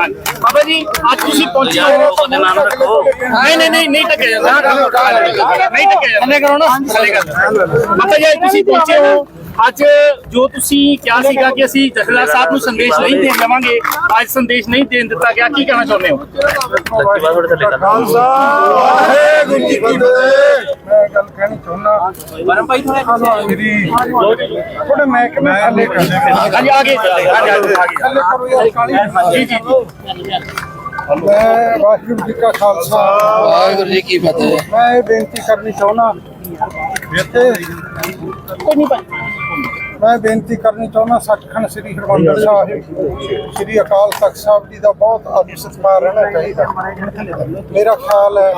ਹਾਂਜੀ ਬਾਬਾ ਜੀ ਅੱਜ ਤੁਸੀਂ ਪਹੁੰਚੇ ਹੋ। ਉਹਦੇ ਨਾਮ ਰੱਖੋ। ਨਹੀਂ ਨਹੀਂ ਨਹੀਂ ਨਹੀਂ ਟੱਕੇ ਜਾਂਦਾ। ਨਹੀਂ ਟੱਕੇ ਜਾਂਦਾ। ਥੱਲੇ ਕਰੋ ਨਾ। ਥੱਲੇ ਕਰ। ਬਾਬਾ ਜੀ ਅੱਜ ਤੁਸੀਂ ਪਹੁੰਚੇ ਹੋ। ਅੱਜ ਜੋ ਤੁਸੀਂ ਕਿਹਾ ਸੀਗਾ ਕਿ ਅਸੀਂ ਜਥੇਦਾਰ ਸਾਹਿਬ ਨੂੰ ਸੰਦੇਸ਼ ਨਹੀਂ ਦੇਣ ਦੇਵਾਂਗੇ ਅੱਜ ਸੰਦੇਸ਼ ਨਹੀਂ ਦੇਣ ਦਿੱਤਾ ਗਿਆ। ਕੀ ਕਹਿਣਾ ਚਾਹੁੰਦੇ ਹੋ? ਖਾਲਸਾ। ਵਾਹਿਗੁਰੂ ਜੀ ਕੀ ਫਤਿਹ। ਗੱਲ ਕਹਿਣੀ ਚਾਹੁੰਦਾ। ਪਰਮ ਭਾਈ ਥੋੜੇ ਮੇਰੀ ਥੋੜੇ ਮੈਂ ਕਿ ਮੈਂ ਥੱਲੇ ਕਰ ਹਾਂਜੀ ਹਾਂਜੀ ਆਗੇ ਥੱਲੇ ਕਰੋ ਯਾਰ ਕਾਲੀ ਜੀ ਜੀ ਮੈਂ ਵਾਹਿਗੁਰੂ ਜੀ ਕਾ ਖਾਲਸਾ। ਵਾਹਿਗੁਰੂ ਜੀ ਕੀ ਫਤਿਹ। ਮੈਂ ਇਹ ਬੇਨਤੀ ਕਰਨੀ ਚਾਹੁੰਦਾ। ਕੋਈ ਨਹੀਂ ਭਾਈ। ਮੈਂ ਬੇਨਤੀ ਕਰਨੀ ਚਾਹੁੰਦਾ ਸੱਚਖੰਡ ਸ੍ਰੀ ਹਰਿਮੰਦਰ ਸਾਹਿਬ, ਸ੍ਰੀ ਅਕਾਲ ਤਖਤ ਸਾਹਿਬ ਜੀ ਦਾ ਬਹੁਤ ਅਦਬ ਸਤਿਕਾਰ ਰਹਿਣਾ ਚਾਹੀਦਾ। ਮੇਰਾ ਖਿਆਲ ਹੈ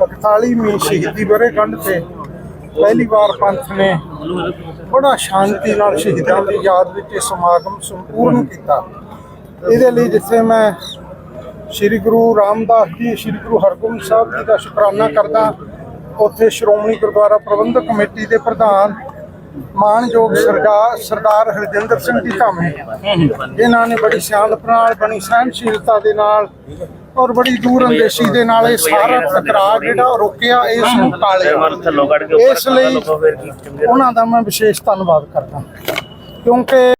41ਵੀਂ ਸ਼ਹੀਦੀ ਵਰ੍ਹੇਗੰਢ ਤੇ ਪਹਿਲੀ ਵਾਰ ਪੰਥ ਨੇ ਬੜਾ ਸ਼ਾਂਤੀ ਨਾਲ ਸ਼ਹੀਦਾਂ ਦੀ ਯਾਦ ਵਿੱਚ ਇਹ ਸਮਾਗਮ ਸੰਪੂਰਨ ਕੀਤਾ। ਇਹਦੇ ਲਈ ਜਿੱਥੇ ਮੈਂ ਸ੍ਰੀ ਗੁਰੂ ਰਾਮਦਾਸ ਜੀ, ਸ੍ਰੀ ਗੁਰੂ ਹਰਗੋਬਿੰਦ ਸਾਹਿਬ ਜੀ ਦਾ ਸ਼ੁਕਰਾਨਾ ਕਰਦਾ, ਉੱਥੇ ਸ਼੍ਰੋਮਣੀ ਗੁਰਦੁਆਰਾ ਪ੍ਰਬੰਧਕ ਕਮੇਟੀ ਦੇ ਪ੍ਰਧਾਨ ਮਾਨਯੋਗ ਸਰਦਾਰ ਸਰਦਾਰ ਹਰਜਿੰਦਰ ਸਿੰਘ ਜੀ ਧਾਮੀ ਜਿਨ੍ਹਾਂ ਨੇ ਬੜੀ ਸਿਆਣਪ ਨਾਲ, ਬੜੀ ਸਹਿਨਸ਼ੀਲਤਾ ਦੇ ਨਾਲ ਔਰ ਬੜੀ ਦੂਰ ਅੰਦੇਸ਼ੀ ਦੇ ਨਾਲ ਇਹ ਸਾਰਾ ਟਕਰਾਅ ਜਿਹੜਾ ਰੋਕਿਆ ਇਸ ਨੂੰ ਟਾਲਿਆ। ਇਸ ਲਈ ਉਹਨਾਂ ਦਾ ਮੈਂ ਵਿਸ਼ੇਸ਼ ਧੰਨਵਾਦ ਕਰਦਾ। ਕਿਉਂਕਿ